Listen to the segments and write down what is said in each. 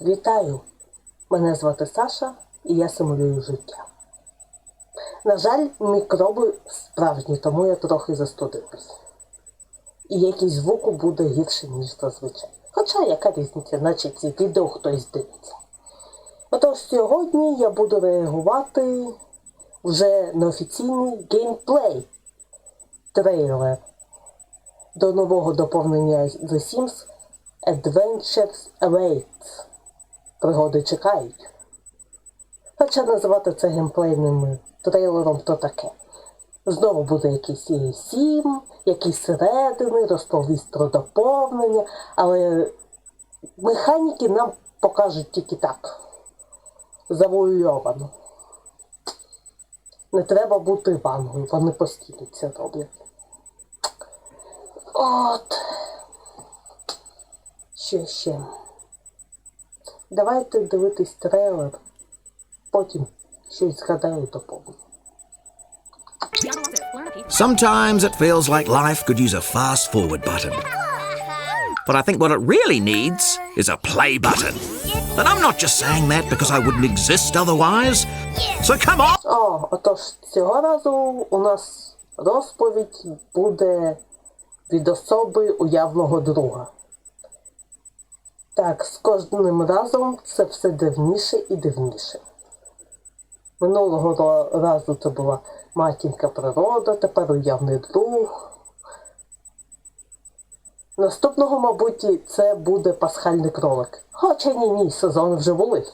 Вітаю! Мене звати Саша і я симулюю життя. На жаль, мікроби справжні, тому я трохи застудився. І якийсь звуку буде гірше, ніж зазвичай. Хоча яка різниця, наче ці відео хтось дивиться. Отож сьогодні я буду реагувати вже на офіційний геймплей трейлер до нового доповнення The Sims Adventures Awaits. Пригоди чекають. Хоча називати це геймплейним трейлером то таке. Знову буде якийсь і сім, якісь середини, розповість про доповнення, але механіки нам покажуть тільки так. Завуальовано. Не треба бути вангою, вони постійно це роблять. От. Що ще? Давайте дивитись трейлер, потім щось згадаю доповню. Sometimes it feels like life could use a fast forward button. But I think what it really needs is a play button. And I'm not just saying that because I wouldn't exist otherwise. So come on! О, отож, цього разу у нас розповідь буде від особи уявного друга. Так, з кожним разом це все дивніше і дивніше. Минулого разу це була матінка природа, тепер уявний друг. Наступного, мабуть, це буде пасхальний кролик. Хоча ні, ні, сезони вже були.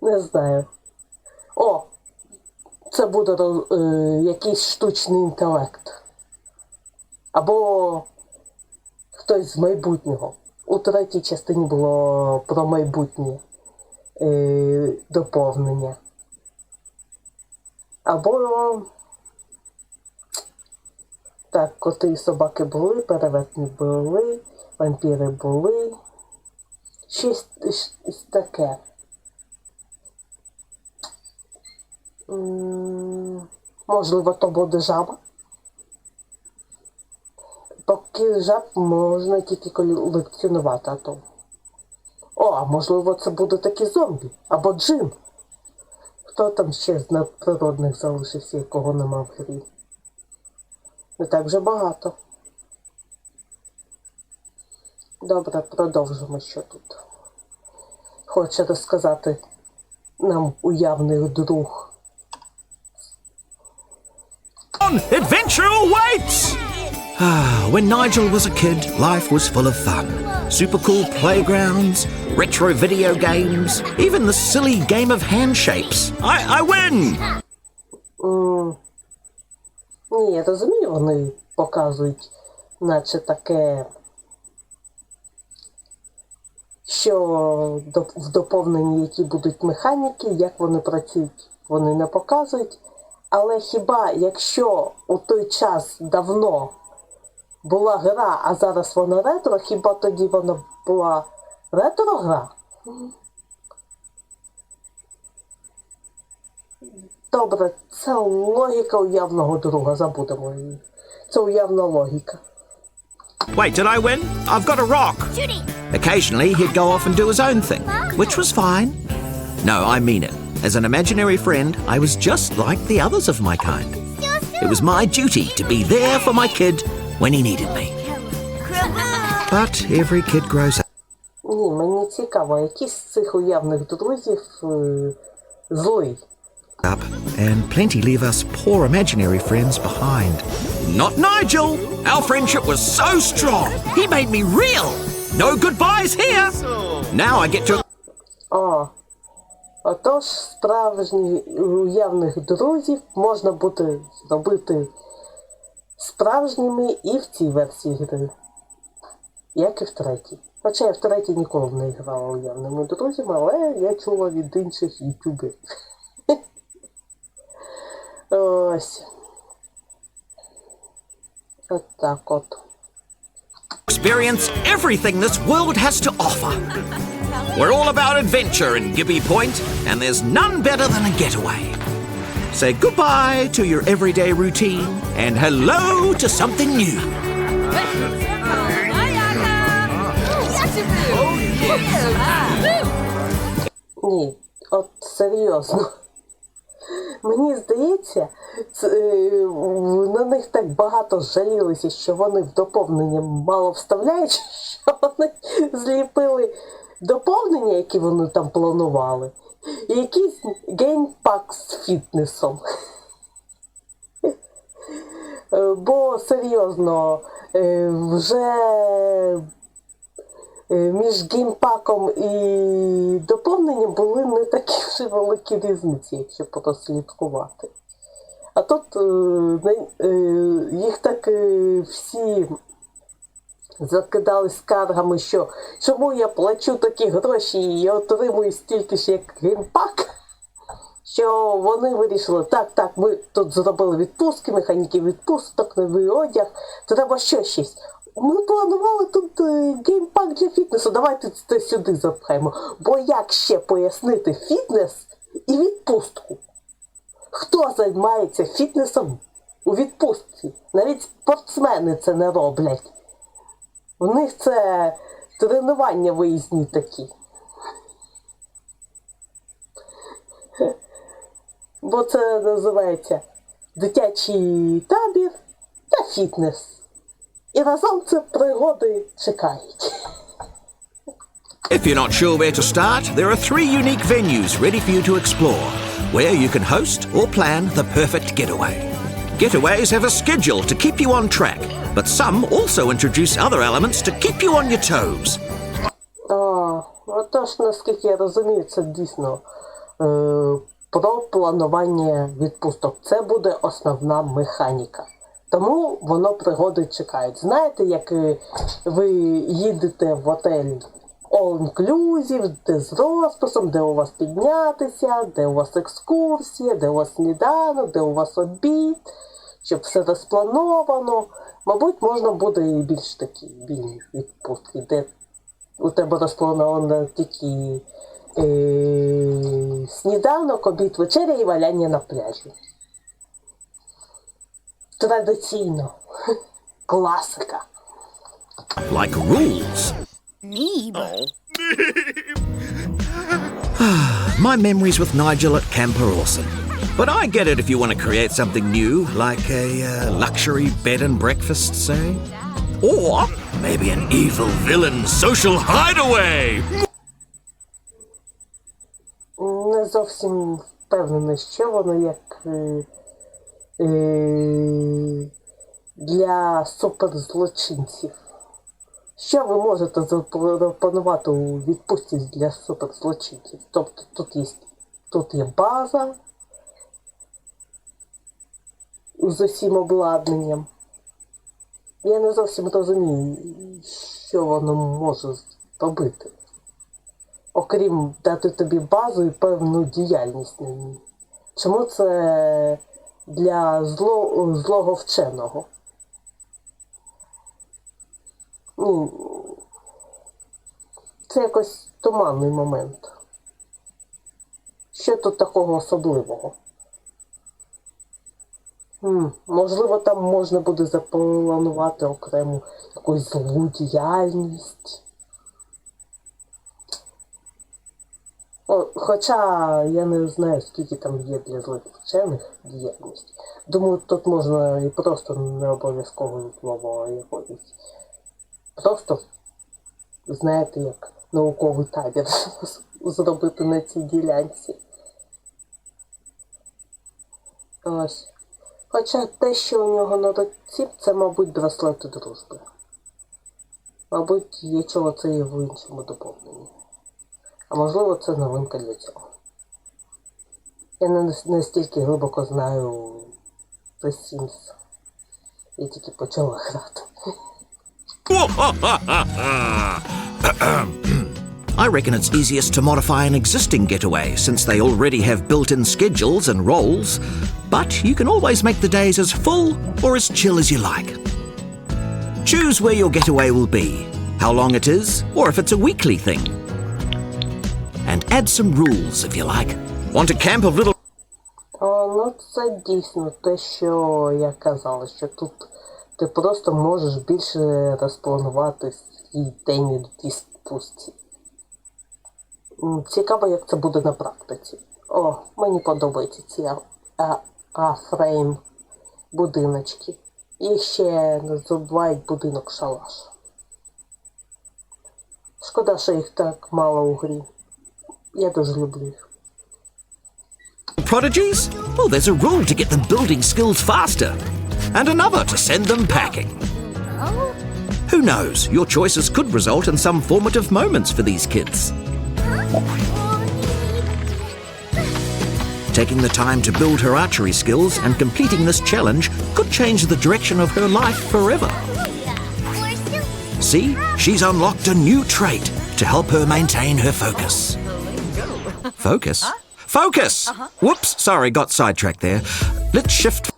Не знаю. О, це буде е, якийсь штучний інтелект. Або хтось з майбутнього. У третій частині було про майбутнє е, доповнення. Або так, коти і собаки були, перевертні були, вампіри були. Щось, щось таке. Можливо, то буде жаба. Поки жаб можна тільки колекціонувати, а то. О, а можливо, це буде такі зомбі або джин. Хто там ще з надприродних залишився, якого нема в грі? Не так вже багато. Добре, продовжимо, що тут. Хоче розказати нам уявний друг. Adventure awaits! Ah, when Nigel was a kid, life was full of fun. Super cool playgrounds, retro video games, even the silly game of handshapes. I, I win! М, Ні, я розумію, вони показують, наче таке, що в доповненні, які будуть механіки, як вони працюють, вони не показують. Але хіба якщо у той час давно була гра, а зараз вона ретро, хіба тоді вона була ретро-гра? Добре, це логіка уявного друга, забудемо її. Це уявна логіка. Wait, did I win? I've got a rock. Occasionally, he'd go off and do his own thing, which was fine. No, I mean it. As an imaginary friend, I was just like the others of my kind. It was my duty to be there for my kid when he needed me. But every kid grows up. Ні, мені цікаво, які з цих уявних друзів е, злий. up, and plenty leave us poor imaginary friends behind. Not Nigel! Our friendship was so strong! He made me real! No goodbyes here! Now I get to. О, отож, справжні уявних друзів можна буде зробити справжніми і в цій версії гри. Як і в третій. Хоча я в третій ніколи не грала уявними друзями, але я чула від інших ютуберів. Ось. От так от. experience everything this world has to offer. We're all about adventure in Gibby Point, and there's none better than a getaway. Say goodbye to your everyday routine and hello to something new. Ні, от серйозно. Мені здається, е, на них так багато жалілися, що вони в доповнення мало вставляють, що вони зліпили доповнення, які вони там планували, якийсь геймпак з фітнесом. Е, Бо серйозно, е, вже е, між геймпаком і доповненням були не такі вже великі різниці, якщо прослідкувати. А тут їх так всі закидали скаргами, що чому я плачу такі гроші і отримую стільки ж, як геймпак, що вони вирішили, так, так, ми тут зробили відпустки, механіки відпусток, новий одяг, треба ще щось. Ми планували тут е, геймпак для фітнесу, давайте це сюди запхаємо. Бо як ще пояснити фітнес і відпустку? Хто займається фітнесом у відпустці? Навіть спортсмени це не роблять. У них це тренування виїзні такі. Бо це називається дитячий табір та фітнес. І разом це пригоди чекають. If you're not sure where to start, there are three unique venues ready for you to explore, where you can host or plan the perfect getaway. Getaways have a schedule to keep you on track, but some also introduce other elements to keep you on your toes. Отож, наскільки я розумію, це дійсно е, про планування відпусток. Це буде основна механіка. Тому воно пригоди чекають. Знаєте, як е, ви їдете в отель All Inclusive, де з розписом, де у вас піднятися, де у вас екскурсія, де у вас сніданок, де у вас обід, щоб все розплановано. Мабуть, можна буде і більш такі вільні відпустки, де у тебе розплановано тільки е, сніданок, обід, вечеря і валяння на пляжі. Традиційно. Класика. Like rules. My memories with Nigel at Camp are awesome. But I get it if you want to create something new, like a uh, luxury bed and breakfast, say. Or maybe an evil villain social hideaway. Не зовсім впевнений, що воно як е, е, для суперзлочинців. Що ви можете запропонувати у відпустці для суперзлочинців? Тобто тут є, тут є база з усім обладнанням. Я не зовсім розумію, що воно може робити окрім дати тобі базу і певну діяльність на ній. Чому це для зло, злого вченого? Ну, це якось туманний момент. Що тут такого особливого? Можливо, там можна буде запланувати окрему якусь злу діяльність. Хоча я не знаю, скільки там є для злих вчених діяльності. Думаю, тут можна і просто не обов'язково слово якоїсь. Просто, знаєте, як науковий табір зробити на цій ділянці. Ось. Хоча те, що у нього на руці, це, мабуть, браслети дружби. Мабуть, я чула це і в іншому доповненні. А можливо, це новинка для цього. Я не настільки глибоко знаю The Sims. Я тільки почала грати. I reckon it's easiest to modify an existing getaway since they already have built in schedules and roles, but you can always make the days as full or as chill as you like. Choose where your getaway will be, how long it is, or if it's a weekly thing. And add some rules if you like. Want a camp of little О, ну це дійсно те, що я казала, що тут ти просто можеш більше розпланувати свій день у відпустці. Цікаво, як це буде на практиці. О, мені подобаються ці а- а- будиночки. І ще не забувають будинок шалаш. Шкода, що їх так мало у грі. Я дуже люблю їх. Prodigies? Well, there's a rule to get them building skills faster, and another to send them packing. Who knows? Your choices could result in some formative moments for these kids. Taking the time to build her archery skills and completing this challenge could change the direction of her life forever. See, she's unlocked a new trait to help her maintain her focus. Focus? Focus! Whoops, sorry, got sidetracked there. Let's shift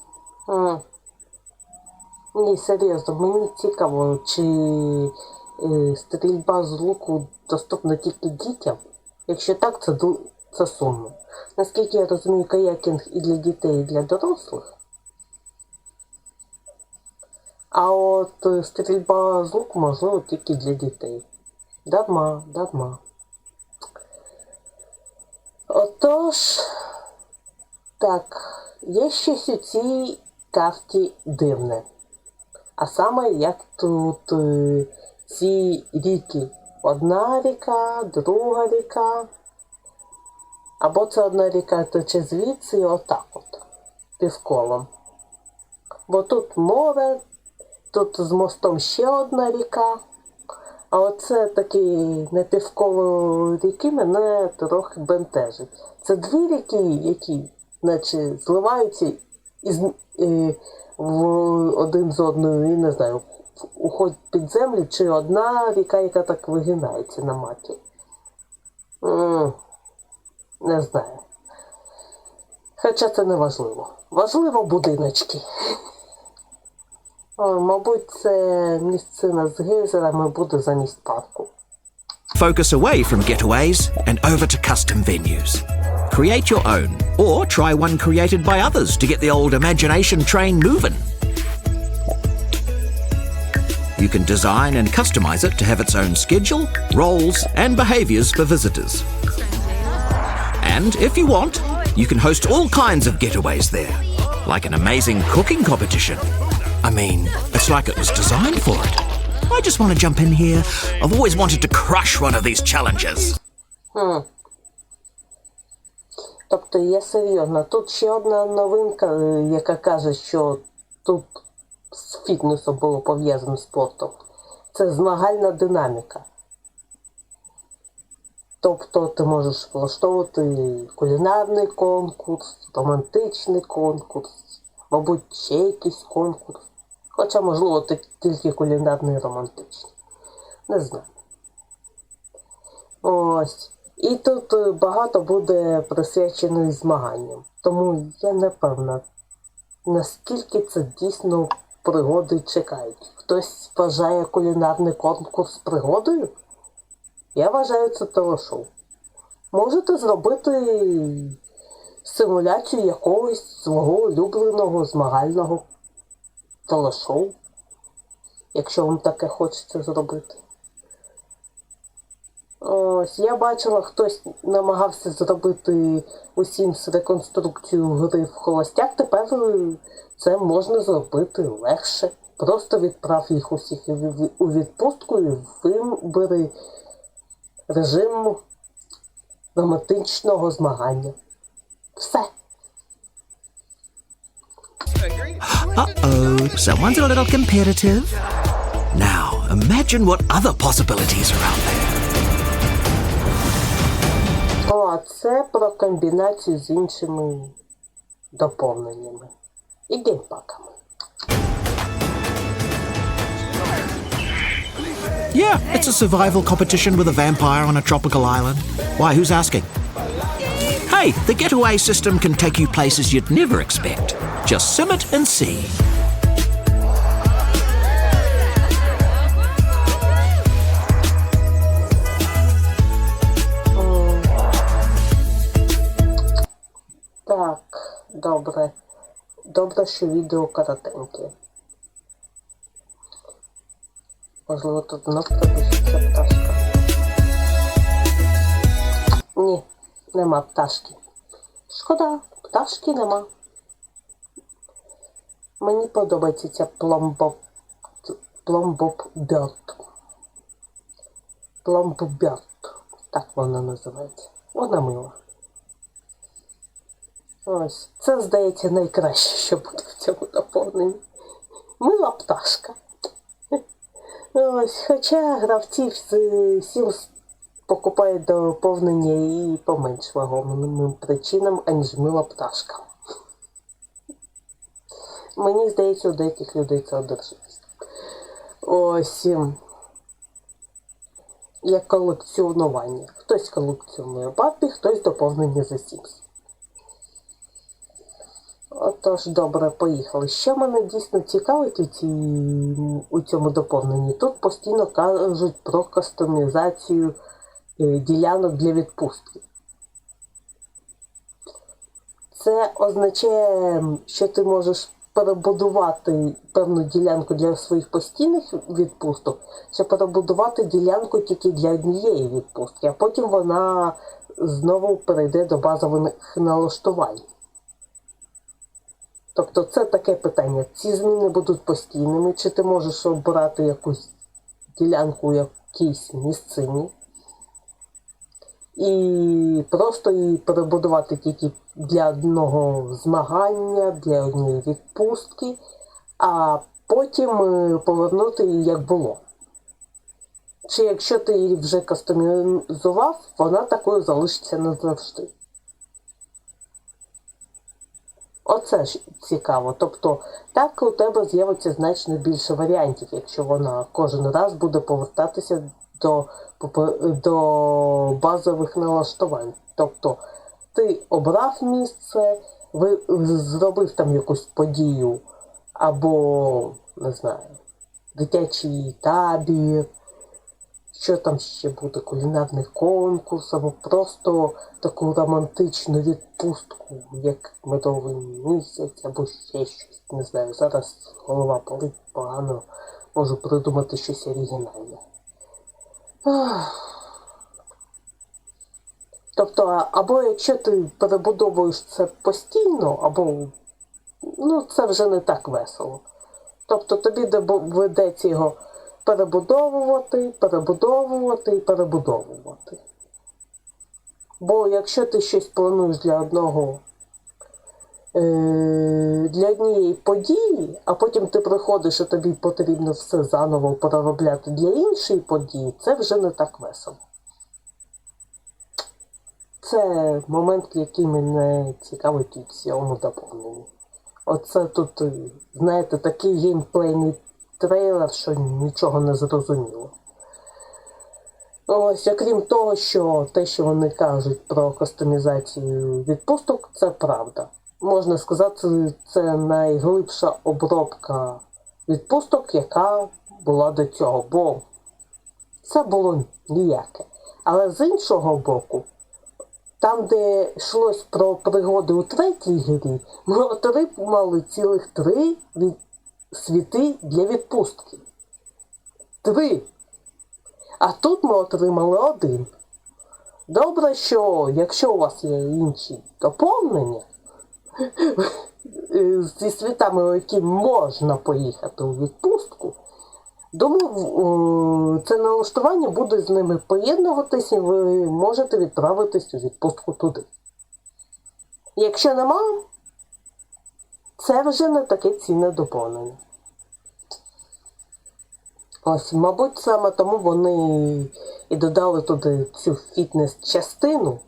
Ні, серйозно, мені цікаво, чи е, стрільба з луку доступна тільки дітям. Якщо так, це, ду- це сумно. Наскільки я розумію, каякінг і для дітей, і для дорослих. А от е, стрільба з луку можливо тільки для дітей. Дарма, дарма. Отож, так, є щось у цій карті дивне. А саме як тут е, ці ріки. Одна ріка, друга ріка. Або це одна ріка тече звідси і отак от. Півколом. Бо тут море, тут з мостом ще одна ріка. А оце такий напівколо ріки мене трохи бентежить. Це дві ріки, які наче зливаються із, е, в один з одною, і не знаю, уходять під землю, чи одна ріка, яка так вигинається на маті. М, Не знаю. Хоча це не важливо. Важливо будиночки. О, мабуть, це місцина з гейзерами буде замість парку. focus away from getaways and over to custom venues. Create your own, or try one created by others to get the old imagination train moving. You can design and customize it to have its own schedule, roles, and behaviors for visitors. And if you want, you can host all kinds of getaways there, like an amazing cooking competition. I mean, it's like it was designed for it. I just want to jump in here. I've always wanted to crush one of these challenges. Тобто я серйозно, тут ще одна новинка, е, яка каже, що тут з фітнесом було пов'язано з спортом. Це змагальна динаміка. Тобто ти можеш влаштовувати кулінарний конкурс, романтичний конкурс, мабуть, ще якийсь конкурс. Хоча, можливо, тільки кулінарний романтичний. Не знаю. Ось. І тут е, багато буде присвячено змаганням. Тому я не певна, наскільки це дійсно пригоди чекають. Хтось вважає кулінарний конкурс пригодою? Я вважаю це телешоу. Можете зробити симуляцію якогось свого улюбленого змагального телешоу, якщо вам таке хочеться зробити. Ось, я бачила, хтось намагався зробити усім з реконструкцію гри в холостяк. Тепер це можна зробити легше. Просто відправ їх усіх у відпустку і вибери режим романтичного змагання. Все. Uh oh, someone's a little competitive. Now, imagine what other possibilities are out there. О, а це про комбінацію з іншими доповненнями і геймпаками. Yeah, it's a survival competition with a vampire on a tropical island. Why, who's asking? Hey, the getaway system can take you places you'd never expect. Just sim it and see. Так, добре. Добре, що відео коротеньке. Можливо, тут знов пропишеться пташка. Ні, Нема пташки. Шкода, пташки нема. Мені подобається ця пломбоб пломбоб Бьорд. Пломбоберт. Так вона називається. Вона мила. Ось. Це, здається, найкраще, що буде в цьому доповненні. Мила пташка. Ось, хоча гравці з Sims покупають доповнення і по менш вагомим причинам, аніж мила пташка. Мені здається, у деяких людей це одержимість. Ось. ем, Як колекціонування. Хтось колекціонує Бабі, хтось доповнення за Sims. Отож, добре, поїхали. Що мене дійсно цікавить у, ці, у цьому доповненні? Тут постійно кажуть про кастомізацію е, ділянок для відпустки. Це означає, що ти можеш перебудувати певну ділянку для своїх постійних відпусток, чи перебудувати ділянку тільки для однієї відпустки, а потім вона знову перейде до базових налаштувань. Тобто це таке питання. Ці зміни будуть постійними, чи ти можеш обрати якусь ділянку у якійсь місцині і просто її перебудувати тільки для одного змагання, для однієї відпустки, а потім е, повернути її як було. Чи якщо ти її вже кастомізував, вона такою залишиться назавжди. Оце ж цікаво. Тобто, так у тебе з'явиться значно більше варіантів, якщо вона кожен раз буде повертатися до, до базових налаштувань. Тобто, ти обрав місце, ви зробив там якусь подію, або, не знаю, дитячий табір, що там ще буде, кулінарний конкурс, або просто таку романтичну відпустку, як медовий місяць, або ще щось. Не знаю, зараз голова болить погано, можу придумати щось оригінальне. Тобто, або якщо ти перебудовуєш це постійно, або ну, це вже не так весело. Тобто тобі доведеться його перебудовувати, перебудовувати і перебудовувати. Бо якщо ти щось плануєш для одного е, для однієї події, а потім ти приходиш і тобі потрібно все заново переробляти для іншої події, це вже не так весело. Це момент, який мене цікавить у цьому доповненні. Оце тут, знаєте, такий геймплейний трейлер, що нічого не зрозуміло. Ось, окрім того, що те, що вони кажуть про кастомізацію відпусток, це правда. Можна сказати, це найглибша обробка відпусток, яка була до цього, бо це було ніяке. Але з іншого боку, там, де йшлось про пригоди у третій грі, ми отримали цілих три від... світи для відпустки. Три. А тут ми отримали один. Добре, що якщо у вас є інші доповнення е, зі світами, які можна поїхати у відпустку, думаю, це налаштування буде з ними поєднуватись і ви можете відправитись у відпустку туди. Якщо нема, це вже не таке цінне доповнення. Ось, мабуть, саме тому вони і додали туди цю фітнес-частину.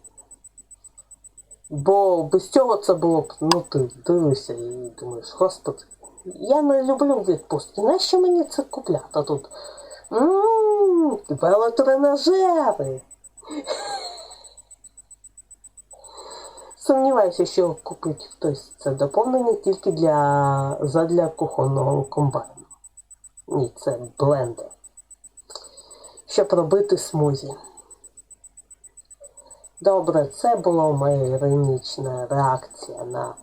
Бо без цього це було б, ну ти дивишся і думаєш, господи, я не люблю відпустки. Нащо мені це купляти тут? Ммм, велотренажери. Сумніваюся, що купить хтось це доповнення тільки для задля кухонного комбайну. Ні, це блендер. Щоб робити смузі. Добре, це була моя іронічна реакція на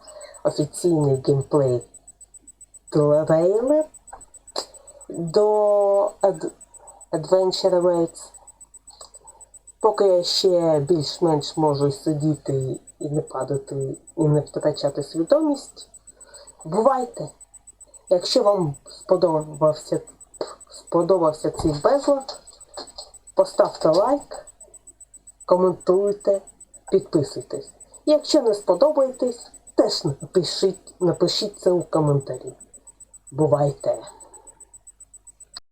офіційний геймплей трейлер до Ad- Adventure Awaits. Поки я ще більш-менш можу сидіти і не падати, і не втрачати свідомість, бувайте! Якщо вам сподобався, сподобався цей безлад, поставте лайк, коментуйте, підписуйтесь. Якщо не сподобаєтесь, теж напишіть, напишіть це у коментарі. Бувайте!